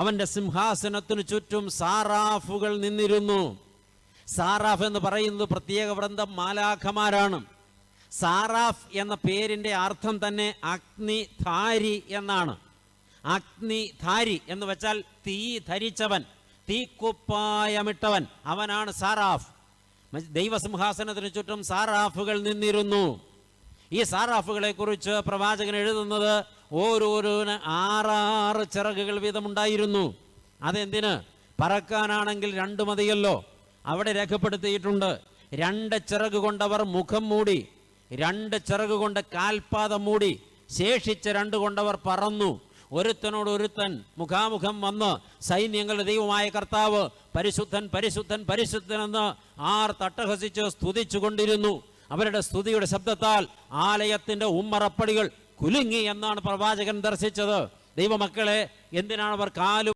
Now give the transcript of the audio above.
അവന്റെ സിംഹാസനത്തിനു ചുറ്റും സാറാഫുകൾ നിന്നിരുന്നു. സാറാഫ് എന്ന് പറയുന്നത് പ്രത്യേക വൃന്ദം മാലാഖമാരാണ്. സാറാഫ് എന്ന പേരിന്റെ അർത്ഥം തന്നെ അഗ്നിധാരി എന്നാണ്. അഗ്നിധാരി എന്ന് വെച്ചാൽ തീ ധരിച്ചവൻ തീക്കുപ്പായമിട്ടവൻ. അവനാണ് സാറാഫ്. ദൈവസിംഹാസനത്തിനു ചുറ്റും സാറാഫുകൾ നിന്നിരുന്നു. ഈ സാറാഫുകളെ കുറിച്ച് പ്രവാചകൻ എഴുതുന്നത് ഓരോരോന് ആറാറ് ചിറകുകൾ വീതമുണ്ടായിരുന്നു. അതെന്തിന്? പറക്കാനാണെങ്കിൽ രണ്ട് മതിയല്ലോ. അവിടെ രേഖപ്പെടുത്തിയിട്ടുണ്ട്. രണ്ട് ചിറക് കൊണ്ടവർ മുഖം മൂടി രണ്ട് ചിറക് കൊണ്ട് കാൽപാദം മൂടി ശേഷിച്ച രണ്ട് കൊണ്ടവർ പറന്നു. ഒരുത്തനോട് ഒരുത്തൻ മുഖാമുഖം വന്ന് സൈന്യങ്ങളുടെ ദൈവമായ കർത്താവ് പരിശുദ്ധൻ പരിശുദ്ധൻ പരിശുദ്ധൻ എന്ന് ആർ തട്ടഹസിച്ച് സ്തുതിച്ചു കൊണ്ടിരുന്നു അവരുടെ സ്തുതിയുടെ ശബ്ദത്താൽ ആലയത്തിന്റെ ഉമ്മറപ്പടികൾ കുലുങ്ങി എന്നാണ് പ്രവാചകൻ ദർശിച്ചത്. ദൈവമക്കളെ എന്തിനാണ് അവർ കാലു